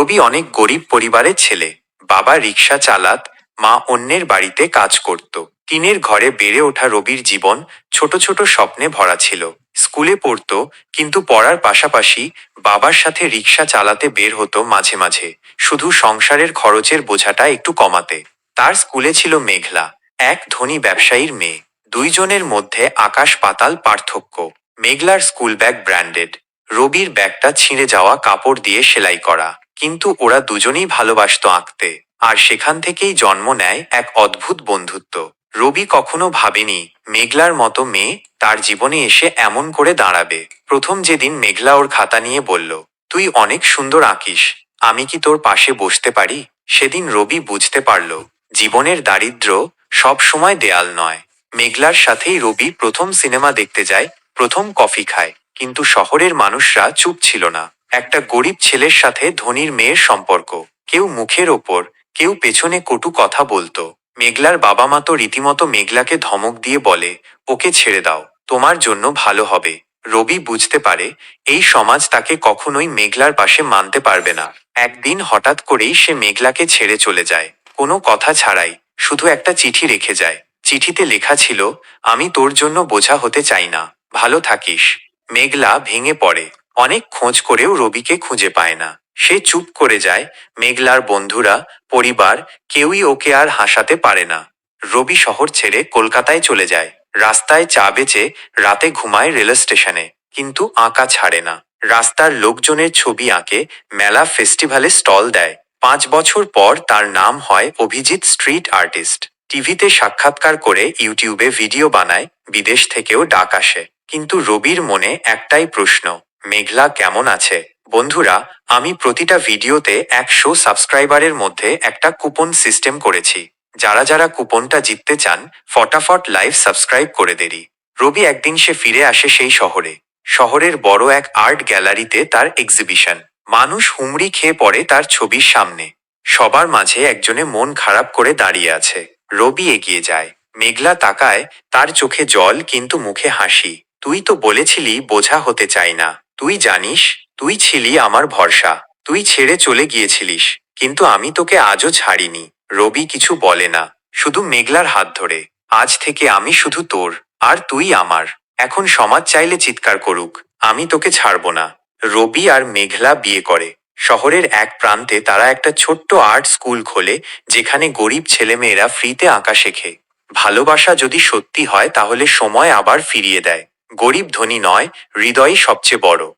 রবি অনেক গরিব পরিবারের ছেলে। বাবা রিক্সা চালাত, মা অন্যের বাড়িতে কাজ করত। টিনের ঘরে বেড়ে ওঠা রবির জীবন ছোট ছোট স্বপ্নে ভরা ছিল। স্কুলে পড়তো, কিন্তু পড়ার পাশাপাশি বাবার সাথে রিক্সা চালাতে বের হতো মাঝে মাঝে। শুধু সংসারের খরচের বোঝাটা একটু কমাতে। তার স্কুলে ছিল মেঘলা, এক ধনী ব্যবসায়ীর মেয়ে। দুইজনের মধ্যে আকাশ পাতাল পার্থক্য। মেঘলার স্কুল ব্যাগ ব্র্যান্ডেড। রবির ব্যাগটা ছিঁড়ে যাওয়া কাপড় দিয়ে সেলাই করা। কিন্তু ওরা দুজনেই ভালোবাসত আঁকতে। আর সেখান থেকেই জন্ম নেয় এক অদ্ভুত বন্ধুত্ব। রবি কখনো ভাবেনি, মেঘলার মতো মেয়ে তার জীবনে এসে এমন করে দাঁড়াবে। প্রথম যেদিন মেঘলা ওর খাতা নিয়ে বলল, তুই অনেক সুন্দর আঁকিস, আমি কি তোর পাশে বসতে পারি? সেদিন রবি বুঝতে পারল, জীবনের দারিদ্র্য সব সময় দেয়াল নয়। মেঘলার সাথেই রবি প্রথম সিনেমা দেখতে যায়, প্রথম কফি খায়, কিন্তু শহরের মানুষরা চুপ ছিল না। একটা গরিব ছেলের সাথে ধনীর মেয়ের সম্পর্ক। কেউ মুখের ওপর, কেউ পেছনে কটু কথা বলতো। মেঘলার বাবা মা তো রীতিমতো মেঘলাকে ধমক দিয়ে বলে, ওকে ছেড়ে দাও, তোমার জন্য ভালো হবে। রবি বুঝতে পারে, এই সমাজ তাকে কখনোই মেঘলার পাশে মানতে পারবে না। একদিন হঠাৎ করেই সে মেঘলাকে ছেড়ে চলে যায়। কোনো কথা ছাড়াই, শুধু একটা চিঠি রেখে যায়। চিঠিতে লেখা ছিল, আমি তোর জন্য বোঝা হতে চাই না। ভালো থাকিস। মেঘলা ভেঙে পড়ে। অনেক খোঁজ করেও রবিকে খুঁজে পায় না। সে চুপ করে যায়, মেঘলার বন্ধুরা, পরিবার, কেউই ওকে আর হাসাতে পারে না। রবি শহর ছেড়ে কলকাতায় চলে যায়। রাস্তায় চা বেচে রাতে ঘুমায় রেল স্টেশনে, কিন্তু আঁকা ছাড়ে না। রাস্তার লোকজনের ছবি আঁকে, মেলা ফেস্টিভ্যালে স্টল দেয়। পাঁচ বছর পর তার নাম হয় অভিজিৎ স্ট্রিট আর্টিস্ট। টিভিতে সাক্ষাৎকার করে ইউটিউবে ভিডিও বানায়, বিদেশ থেকেও ডাক আসে। কিন্তু রবির মনে একটাই প্রশ্ন মেঘলা কেমন আছে? বন্ধুরা, আমি প্রতিটা ভিডিওতে একশো সাবস্ক্রাইবারের মধ্যে একটা কুপন সিস্টেম করেছি। যারা যারা কুপনটা জিততে চান, ফটাফট লাইভ সাবস্ক্রাইব করে দেরি। রবি একদিন সে ফিরে আসে সেই শহরে। শহরের বড় এক আর্ট গ্যালারিতে তার এক্সিবিশন মানুষ হুমড়ি খেয়ে পড়ে তার ছবির সামনে। সবার মাঝে একজনে মন খারাপ করে দাঁড়িয়ে আছে। রবি এগিয়ে যায়। মেঘলা তাকায়, তার চোখে জল, কিন্তু মুখে হাসি। তুই তো বলেছিলি, বোঝা হতে চাই না। তুই জানিস, তুই ছিলি আমার ভরসা, তুই ছেড়ে চলে গিয়েছিলিস, কিন্তু আমি তোকে আজও ছাড়িনি। রবি কিছু বলে না, শুধু মেঘলার হাত ধরে, আজ থেকে আমি শুধু তোর, আর তুই আমার। এখন সমাজ চাইলে চিৎকার করুক, আমি তোকে ছাড়ব না। রবি আর মেঘলা বিয়ে করে। শহরের এক প্রান্তে তারা একটা ছোট্ট আর্ট স্কুল খোলে, যেখানে গরিব ছেলেমেয়েরা ফ্রিতে আঁকা শেখে। ভালোবাসা যদি সত্যি হয়, তাহলে সময় আবার ফিরিয়ে দেয়। গরিব ধনী নয় হৃদয়ই সবচেয়ে বড়।